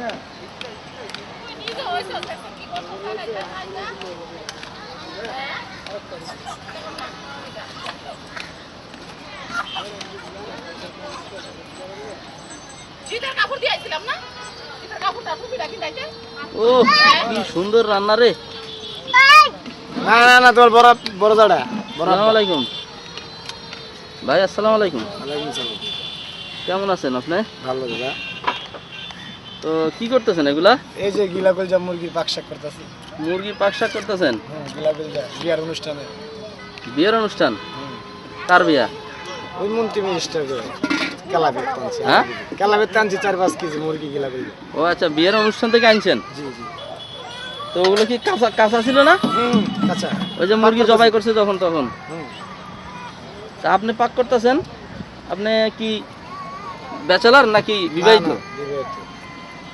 না ও কি সুন্দর রান্না রে। না না না তোমার বড় বড় দাদা আসসালামু আলাইকুম। ভাই আসসালামু আলাইকুম। সালাম। কেমন আছেন আপনি? ভালো দাদা। তো কি করতেছেন এগুলা? এই যে গিলা কলজা মুরগির পাক শাক করতেছি। মুরগি পাক শাক করতেছেন? হ্যাঁ গিলা কলজা বিয়ার অনুষ্ঠানে। বিয়ের অনুষ্ঠান? কার বিয়া? ওই মন্ত্রী মিনিস্টার টানছি। হ্যাঁ? টানছি চার পাঁচ কেজি মুরগি গিলা কলজা ও আচ্ছা বিয়ের অনুষ্ঠান থেকে আনছেন? জি জি। তো ওগুলো কি কাঁচা কাঁচা ছিল না? হুম আচ্ছা ওই যে মুরগি জবাই করছে যখন তখন। তা আপনি পাক করতেছেন? আপনি কি ব্যাচেলার নাকি বিবাহিত? বিবাহিত।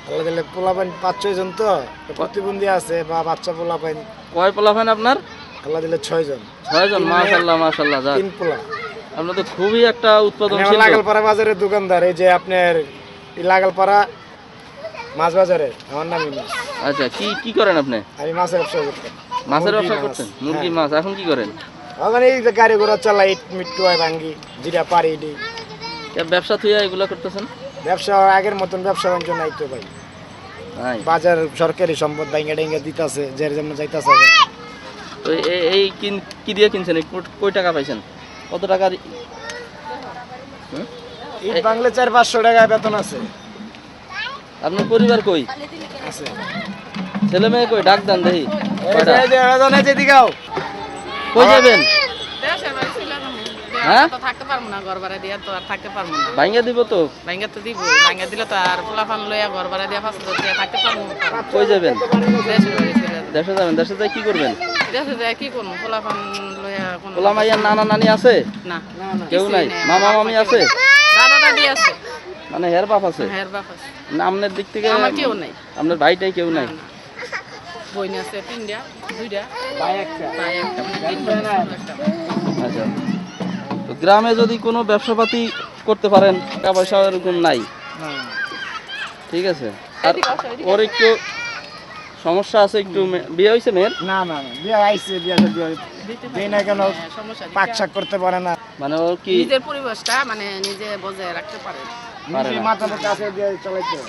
আল্লাহ দিলে পোলা পাইন পাঁচ ছয় জন তো? প্রতিবন্ধী আছে বা বাচ্চা পোলা পাইন কয় পোলাফেন আপনার? আল্লাহ দিলে ছয় জন। ছয়জন মাশাল্লাহ মাশাল্লাহ যাক। তিন পোলা। আপনার তো খুবই একটা উৎপাদনশীল লাগালপাড়া বাজারের দোকানদার এই যে আপনার লাগালপাড়া মাছ বাজারে আমার নাম ইমাস আচ্ছা কি কি করেন আপনি? আমি মাছের ব্যবসা করতাম মাছের ব্যবসা করছেন? মুরগি হ্যাঁ। মাছ এখন কি করেন? আমার এই যে গাড়ি ঘোড়া চালাই মিট্টু হয় ভাঙ্গি যেটা পারি ব্যবসা থুইয়া এগুলো করতেছেন? ব্যবসা আগের মতন ব্যবসা বাণিজ্য নাই তো ভাই বাজার সরকারি সম্পদ ভাঙ্গা ডেঙ্গা দিতেছে যে যেমন যাইতেছে তো এই কিন কি দিয়ে কিনছেন এই কো- কয় টাকা পাইছেন কত হুম? ইট বাংলে চার পাঁচশো টাকা বেতন আছে আপনার পরিবার কই আছে ছেলে মেয়ে কই ডাক দেন দেখি কই যাবেন হ্যাঁ? তো থাকতে পারব না ঘর ভাড়া দিয়ে তো আর থাকতে পারব না। ভাঙ্গা দিব তো? ভাঙ্গা তো দিব ভাঙ্গা দিলে তো আর পোলাফান লইয়া ঘর ভাড়া দিয়ে থাকতে পারব না। কই যাবেন? দেশের বাড়ি দেশে যাবেন দেশে যাই কি করবেন? দেশে কি করব? পোলাফান লইয়া কোনো ওলা মাইয়ার নানা নানি আছে? না। কেউ নাই? মামা মামি আছে? দাদা দাদি আছে। মানে হের বাপ আছে? হের বাপ আছে। না আপনার দিক থেকে আমার কেউ নাই। আপনার ভাইটাই কেউ নাই? না, না। বইন আছে তিনটা দুইটা। ভাই একটা। ভাই একটা। তিন বোন একটা। ভাই। আচ্ছা। গ্রামে যদি কোনো ব্যবসাপাতি করতে পারেন টাকা পয়সা এরকম নাই। ঠিক আছে? আর ওর একটু সমস্যা আছে একটু বিয়ে হয়েছে মেয়ের? না না বিয়ে আইছে বিয়ে বিয়ে দেই না কেন? হ্যাঁ, সমস্যা পাক শাক করতে পারে না। মানে ও কি নিজের পরিবেশটা মানে নিজে বজায় রাখতে পারে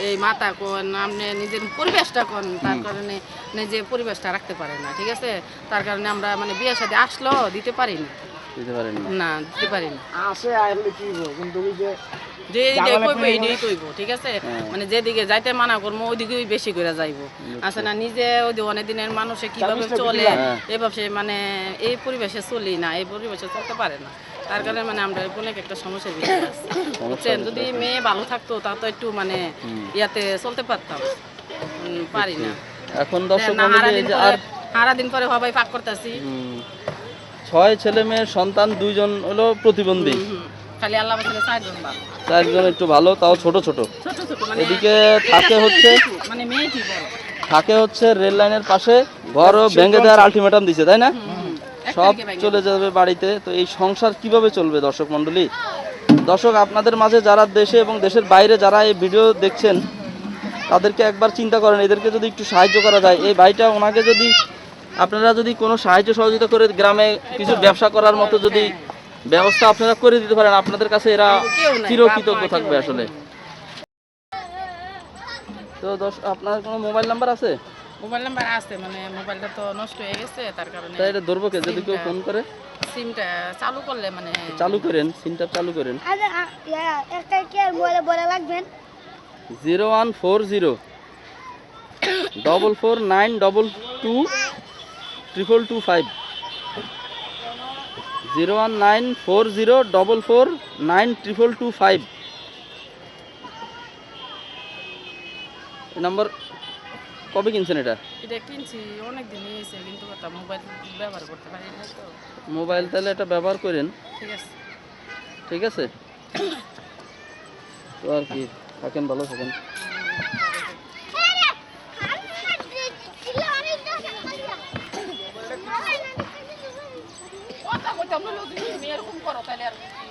এই মাথা কোন আপনি নিজের পরিবেশটা কোন তার কারণে নিজে পরিবেশটা রাখতে পারে না ঠিক আছে? তার কারণে আমরা মানে বিয়ের সাথে আসলো দিতে পারি না। দিতে পারেন না? না দিতে পারি না। আসে আইলে কি? কিন্তু ওই যে যে কইবো ঠিক আছে? হ্যাঁ। মানে যেদিকে যাইতে মানা করব ওইদিকেই বেশি করে যাইবো। আছে না নিজে ওই অনেক দিনের মানুষে কীভাবে চলে। হ্যাঁ। মানে এই পরিবেশে চলি না এই পরিবেশে চলতে পারে না। তার কারণে মানে আমরা অনেক একটা সমস্যার ভিতরে আছি। বুঝছেন? যদি মেয়ে ভালো থাকতো তা তো একটু মানে ইয়াতে চলতে পারতাম। পারি না। এখন দর্শক না মণ্ডলী হারা এই দিন যে পরে আর হবাই পাক করতেছি। ছয় ছেলে মেয়ের সন্তান দুইজন হলো প্রতিবন্ধী। খালি আল্লাহ চারজন একটু ভালো তাও ছোট ছোট। ছোট ছোট মানে এদিকে থাকে হচ্ছে মানে মেয়েটি বড়। থাকে হচ্ছে রেল লাইনের পাশে ঘরও ভেঙে দেওয়ার আলটিমেটাম দিছে তাই না? সব চলে যাবে বাড়িতে। তো এই সংসার কীভাবে চলবে দর্শক মণ্ডলী? দর্শক আপনাদের মাঝে যারা দেশে এবং দেশের বাইরে যারা এই ভিডিও দেখছেন তাদেরকে একবার চিন্তা করেন। এদেরকে যদি একটু সাহায্য করা যায়। এই ভাইটা ওনাকে যদি আপনারা যদি কোনো সাহায্য সহযোগিতা করে গ্রামে কিছু ব্যবসা করার মতো যদি ব্যবস্থা আপনারা করে দিতে পারেন আপনাদের কাছে এরা চিরকৃতজ্ঞ থাকবে আসলে। তো দশ আপনার কোনো মোবাইল নাম্বার আছে? মোবাইল নাম্বার আছে মানে মোবাইলটা তো নষ্ট হয়ে গেছে তার কারণে তাই এটা ধরবো কে? যদি কেউ ফোন করে। সিমটা চালু করলে মানে চালু করেন সিমটা চালু করেন। আরে আ- একটা কি আর বলে বলে লাগবেন zero one four zero double four nine double two triple two five zero one nine four zero double four nine triple two five number কবে কিনছেন এটা? এটা কিনছি অনেক দিন হয়েছে কিন্তু মোবাইল ব্যবহার করতে পারি না তো। মোবাইল তাহলে এটা ব্যবহার করেন। ঠিক আছে। ঠিক আছে? তো আর কি থাকেন ভালো থাকেন। কথা